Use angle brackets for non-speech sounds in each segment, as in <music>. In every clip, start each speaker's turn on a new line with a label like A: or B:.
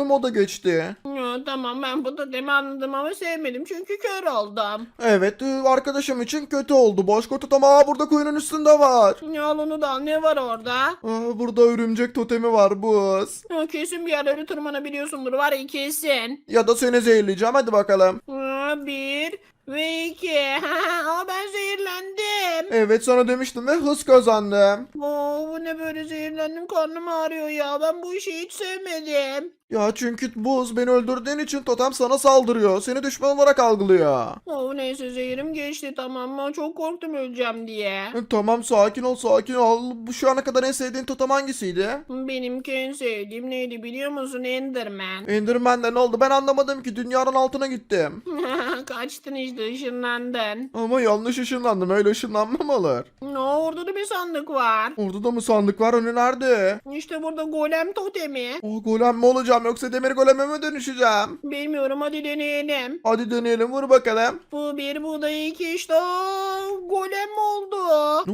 A: o da geçti.
B: Ya, tamam ben bu totemi anladım ama sevmedim çünkü kör oldum.
A: Evet e, arkadaşım için kötü oldu. Başka totem aa burada kuyunun üstünde var.
B: Ya al onu da al ne var orada?
A: Aa, burada örümcek totemi var buz.
B: Ya, kesin bir yerlere tırmanabiliyorsundur var ya kesin.
A: Ya da seni zehirleyeceğim hadi bakalım.
B: Ya, bir ve iki. <laughs> Aa, ben zehirlendim.
A: Evet sana demiştim ve hız kazandım.
B: Oo, bu ne böyle zehirlendim karnım ağrıyor ya. Ben bu işi hiç sevmedim.
A: Ya çünkü buz beni öldürdüğün için totem sana saldırıyor. Seni düşman olarak algılıyor.
B: Oo, neyse zehirim geçti tamam mı? Çok korktum öleceğim diye.
A: E, Tamam sakin ol sakin ol. Bu şu ana kadar en sevdiğin totem hangisiydi?
B: Benimki en sevdiğim neydi biliyor musun? Enderman.
A: Enderman'de ne oldu ben anlamadım ki dünyanın altına gittim. <laughs>
B: Kaçtın işte ışınlandın.
A: Ama yanlış ışınlandım öyle ışınlanma mı olur?
B: Ne orada da bir sandık var.
A: Orada da mı sandık var önü nerede?
B: İşte burada golem totemi.
A: O golem mi olacağım yoksa demir goleme mi dönüşeceğim?
B: Bilmiyorum hadi deneyelim.
A: Hadi deneyelim vur bakalım.
B: Bu bir bu da iki işte Aa, golem oldu.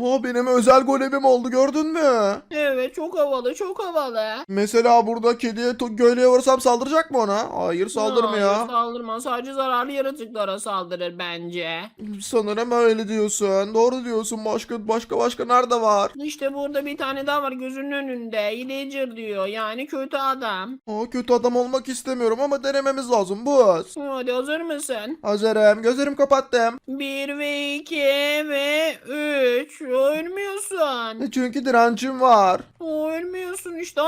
A: O benim özel golemim oldu gördün mü?
B: Evet çok havalı çok havalı.
A: Mesela burada kediye to- göleye vursam saldıracak mı ona? Hayır saldırmıyor.
B: Hayır, saldırmaz sadece zararlı yaratıklara saldırır bence.
A: Sanırım öyle diyorsun. Doğru diyorsun. Başka başka başka nerede var?
B: İşte burada bir tane daha var gözünün önünde. Illager diyor yani kötü adam.
A: Aa, kötü adam olmak istemiyorum ama denememiz lazım. Buz.
B: Hadi hazır mısın?
A: Hazırım. Gözlerimi kapattım.
B: Bir ve iki ve üç. Ölmüyorsun.
A: Çünkü direncim var.
B: O ölmüyorsun işte.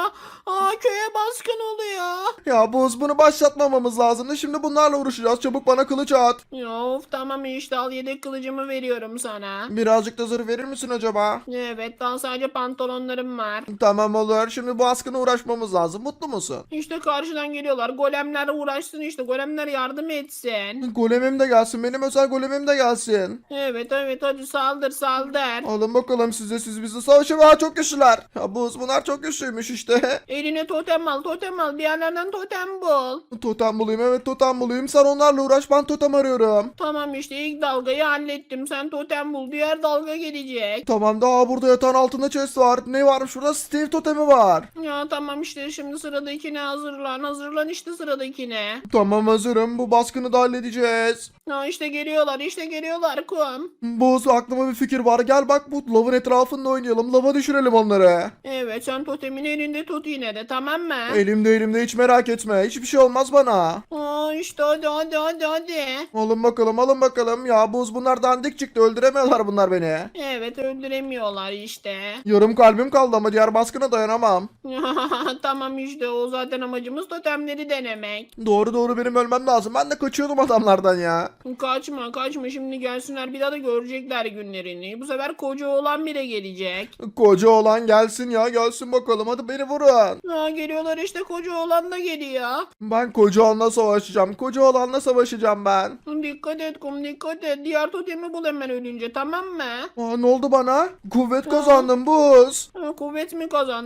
B: Aa köye baskın oluyor.
A: Ya Buz bunu başlatmamamız lazımdı. Şimdi bunlarla uğraşacağız. Çabuk bana kılıç at.
B: Ya of tamam işte al yedek kılıcımı veriyorum sana.
A: Birazcık da zırh verir misin acaba?
B: Evet daha sadece pantolonlarım var.
A: Tamam olur. Şimdi bu askına uğraşmamız lazım. Mutlu musun?
B: İşte karşıdan geliyorlar. Golemler uğraşsın işte. Golemler yardım etsin.
A: Golemim de gelsin. Benim özel golemim de gelsin.
B: Evet evet hadi saldır saldır.
A: Alın bakalım size siz bizi savaşın. Aa çok güçlüler. Ya Buz bunlar çok güçlüymüş işte. <laughs>
B: Eline totem al totem al. Bir yerlerden totem bul.
A: Totem bulayım evet totem bulayım. Sen onlarla uğraş ben totem arıyorum.
B: Tamam işte ilk dalgayı hallettim. Sen totem bul. Diğer dalga gelecek.
A: Tamam daha burada yatağın altında chest var. Ne var şurada Steve totemi var.
B: Ya tamam işte şimdi sıradakine hazırlan. Hazırlan işte sıradakine.
A: Tamam hazırım bu baskını da halledeceğiz.
B: Ya işte geliyorlar işte geliyorlar kum.
A: Buz aklıma bir fikir var. Gel bak bu lavın etrafında oynayalım. Lava düşürelim onları.
B: Evet sen totemin elinde tut yine de tamam mı?
A: Elimde elimde hiç merak etme. Hiçbir şey olmaz bana.
B: Aa işte hadi hadi hadi hadi.
A: Alın bakalım alın bakalım. Ya buz bunlar dandik çıktı. Öldüremiyorlar bunlar beni.
B: Evet öldüremiyorlar işte.
A: Yarım kalbim kaldı ama diğer baskına dayanamam. <laughs>
B: tamam işte o zaten amacımız totemleri denemek.
A: Doğru doğru benim ölmem lazım. Ben de kaçıyordum adamlardan ya.
B: Kaçma kaçma şimdi gelsinler bir daha da görecekler günlerini. Bu sefer koca oğlan bile gelecek.
A: Koca olan gelsin ya gelsin bakalım. Hadi beni vurun.
B: Aa, geliyorlar işte koca oğlan da geliyor.
A: Ben koca olanla savaşacağım. Koca olanla savaşacağım ben.
B: Dikkat et kum dikkat et. Diğer totemi bul hemen ölünce tamam mı?
A: Aa, ne oldu bana? Kuvvet kazandım buz.
B: Ha, kuvvet mi kazandın?